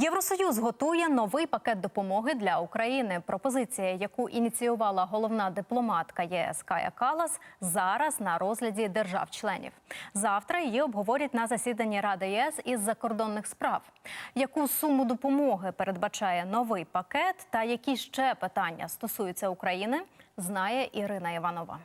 Євросоюз готує новий пакет допомоги для України. Пропозиція, яку ініціювала головна дипломатка ЄС Кая Калас, зараз на розгляді держав-членів. Завтра її обговорять на засіданні Ради ЄС із закордонних справ. Яку суму допомоги передбачає новий пакет та які ще питання стосуються України, знає Ірина Іванова.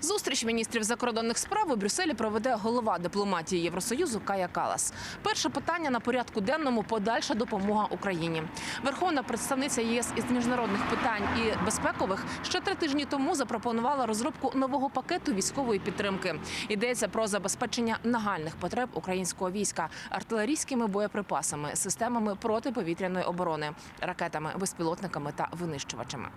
Зустріч міністрів закордонних справ у Брюсселі проведе голова дипломатії Євросоюзу Кая Калас. Перше питання на порядку денному подальша допомога Україні. Верховна представниця ЄС із міжнародних питань і безпекових ще три тижні тому запропонувала розробку нового пакету військової підтримки. Йдеться про забезпечення нагальних потреб українського війська артилерійськими боєприпасами, системами протиповітряної оборони, ракетами, безпілотниками та винищувачами.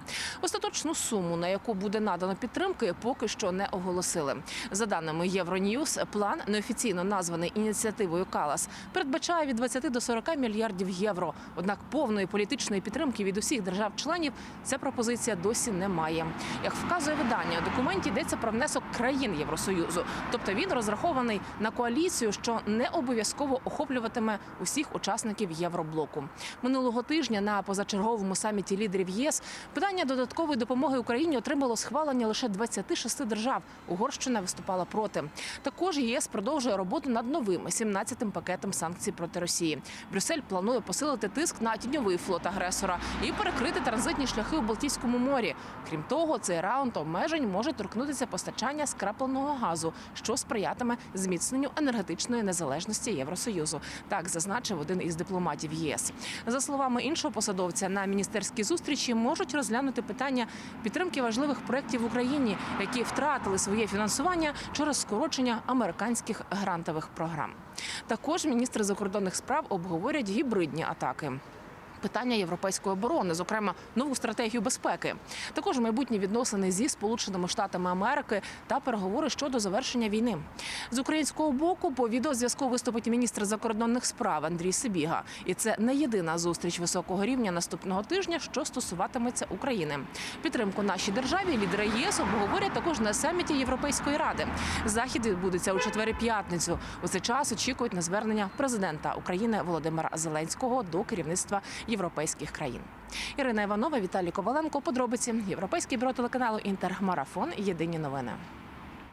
Остаточну суму, на яку буде надано підтримки, поки що не оголосили. За даними Євроньюз, план неофіційно названий ініціативою Калас передбачає від 20 до 40 мільярдів євро. Однак повної політичної підтримки від усіх держав-членів ця пропозиція досі не має. Як вказує видання, у документі йдеться про внесок країн Євросоюзу, тобто він розрахований на коаліцію, що не обов'язково охоплюватиме усіх учасників Євроблоку. Минулого тижня на позачерговому саміті лідерів єС питання додаткової допомоги Україні отримало схвалення лише 26 держав. Угорщина виступала проти. Також ЄС продовжує роботу над новим 17-тим пакетом санкцій проти Росії. Брюссель планує посилити тиск на тіньовий флот агресора і перекрити транзитні шляхи у Балтійському морі. Крім того, цей раунд обмежень може торкнутися постачання скрапленого газу, що сприятиме зміцненню енергетичної незалежності Євросоюзу. Так зазначив один із дипломатів ЄС. За словами іншого посадовця, на міністерській зустрічі можуть розглянути питання підтримки важливих проєктів в Україні, які втратили своє фінансування через скорочення американських грантових програм. Також міністри закордонних справ обговорять гібридні атаки. Питання європейської оборони, зокрема нову стратегію безпеки, також майбутні відносини зі сполученими штатами Америки та переговори щодо завершення війни. З українського боку по відеозв'язку виступить міністр закордонних справ Андрій Сибіга, і це не єдина зустріч високого рівня наступного тижня, що стосуватиметься України. Підтримку нашій державі лідери ЄС обговорять також на саміті Європейської ради. Захід відбудеться у четвер-п'ятницю. У цей час очікують на звернення президента України Володимира Зеленського до керівництва європейських країн. Ірина Іванова, Віталій Коваленко. Подробиці Європейське бюро телеканалу Інтермарафон. Єдині новини.